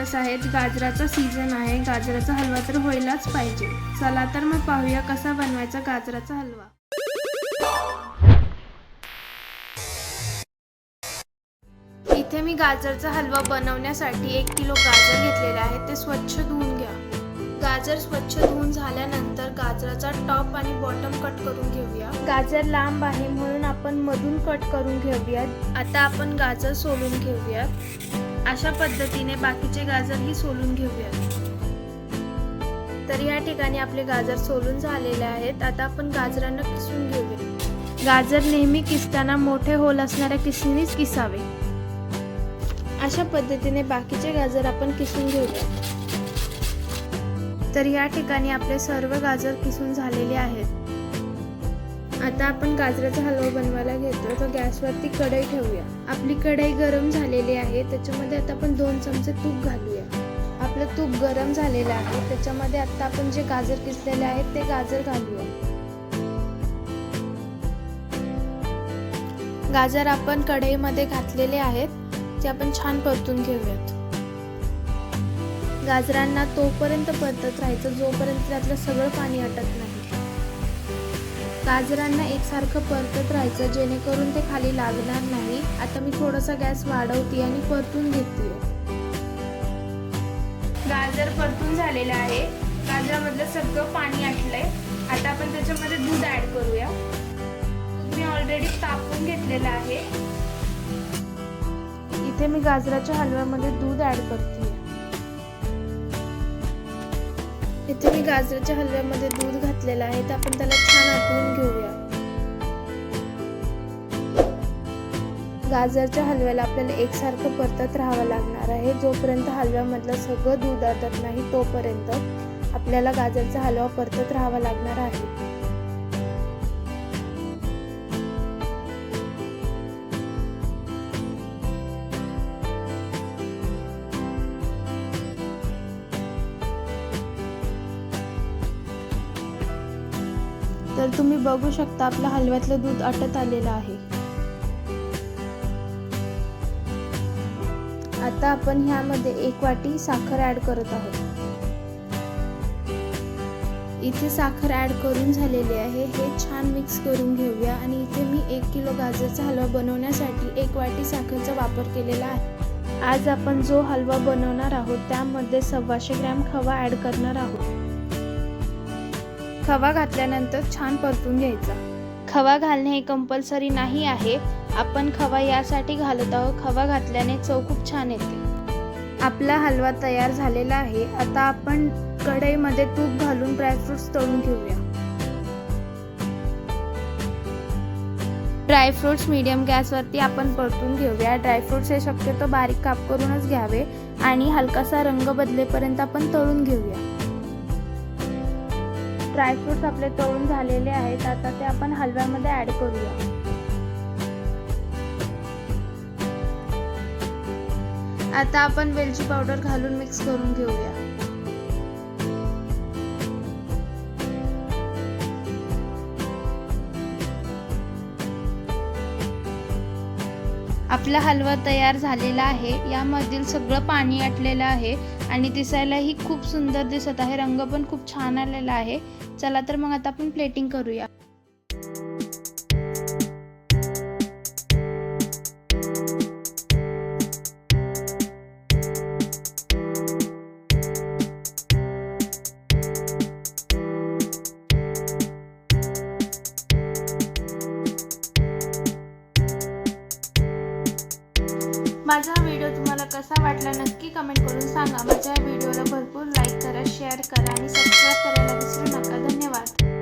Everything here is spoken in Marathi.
दिवस आहेत. गाजराचा सीझन आहे. गाजराचा हलवा तर व्हायलाच पाहिजे. चला तर मग पाहूया कसा बनवायचा गाजराचा हलवा. इथे मी गाजरचा हलवा बनवण्यासाठी एक किलो गाजर घेतलेले आहे. ते स्वच्छ धुवून घ्या. गाजर स्वच्छ धुवून झाल्यानंतर गाजराचा टॉप आणि बॉटम कट करून घेऊया. गाजर लांब आहे म्हणून आपण मधून कट करून घेऊयात. आता आपण गाजर सोलून घेऊया अशा पद्धतीने बाकीचे गाजरही सोलून घेऊयात. तर या ठिकाणी आपले गाजर सोलून झालेले आहेत. आता आपण गाजरांना किसून घेऊया. गाजर नेहमी किसताना मोठे होल असणाऱ्या किसणीच किसावे. अशा पद्धतीने बाकीचे गाजर आपण किसून घेऊया. तर या ठिकाणी आपले सर्व गाजर किसून झालेले आहेत. आता आपण गाजराचा हलवा बनवायला घेतो तर गॅसवरती कढई ठेवूया. आपली कढई गरम झालेली आहे. त्याच्यामध्ये आता आपण दोन चमचे तूप घालूया. आपलं तूप गरम झालेलं आहे. त्याच्यामध्ये आता आपण जे गाजर किसलेले आहेत ते गाजर घालूया. गाजर आपण कढईमध्ये घातलेले आहेत. ते आपण छान परतून घेऊयात. गाजरांना तोपर्यंत परतत राहायचं. जोपर्यंत त्यातलं सगळं पाणी अटत नाही. गाजरांना एकसारखं परतत राहायचं जेणेकरून ते खाली लागणार नाही. आता मी थोडासा गॅस वाढवते आणि परतून घेते. गाजर परतून झालेलं आहे. गाजरामधलं सगळं पाणी आटलंय. आता आपण त्याच्यामध्ये दूध ऍड करूया. दूध मी ऑलरेडी तापून घेतलेलं आहे. इथे मी गाजराच्या हलव्यामध्ये दूध ऍड करते. इथे मी गाजराच्या हलव्यामध्ये दूध घातलेलं आहे. तर आपण त्याला छान आटवून घेऊया. गाजरच्या हलव्याला आपल्याला एकसारखं परतत राहावं लागणार आहे. जोपर्यंत हलव्यामधलं सगळं दूध आटत नाही तोपर्यंत आपल्याला गाजरचा हलवा परतत राहावा लागणार आहे. तर तुम्ही बघू शकता आपलं हलव्यातलं दूध आटत आलेलं आहे. आता आपण ह्यामध्ये एक वाटी साखर ऍड करत आहोत. इथे साखर ऍड करून झालेली आहे. हे छान मिक्स करून घेऊया आणि इथे मी एक किलो गाजरचा हलवा बनवण्यासाठी एक वाटी साखरचा वापर केलेला आहे. आज आपण जो हलवा बनवणार आहोत त्यामध्ये सव्वाशे ग्रॅम खवा ऍड करणार आहोत. खवा घातल्यानंतर छान परतून घ्यायचा. खवा घालणे हे कंपल्सरी नाही आहे. आपण खवा यासाठी घालत आहोत. खवा घातल्याने चव खूप छान येते. आपला हलवा तयार झालेला आहे. आता आपण कढईमध्ये तूप घालून ड्रायफ्रुट्स तळून घेऊया. ड्रायफ्रुट्स मीडियम गॅसवरती आपण परतून घेऊया. ड्रायफ्रुट्स हे शक्यतो बारीक काप करूनच घ्यावे आणि हलकासा रंग बदलेपर्यंत आपण तळून घेऊया. ड्रायफ्रुट्स आपले तळून झालेले आहेत आता ते आपण हलव्यामध्ये ऍड करूया. आता आपण वेलची पावडर घालून मिक्स करून घेऊया. आपला हलवा तयार झालेला आहे यामधील सगळं पाणी आटलेलं आहे. आणि दिसायलाही खूप सुंदर दिसत आहे. रंग पण खूप छान आलेला आहे. चला तर मग आता आपण प्लेटिंग करूया. माझा व्हिडिओ तुम्हाला कसा वाटला नक्की कमेंट करून सांगा. माझ्या व्हिडिओला भरपूर लाईक करा शेअर करा आणि सबस्क्राईब करायला विसरू नका. धन्यवाद.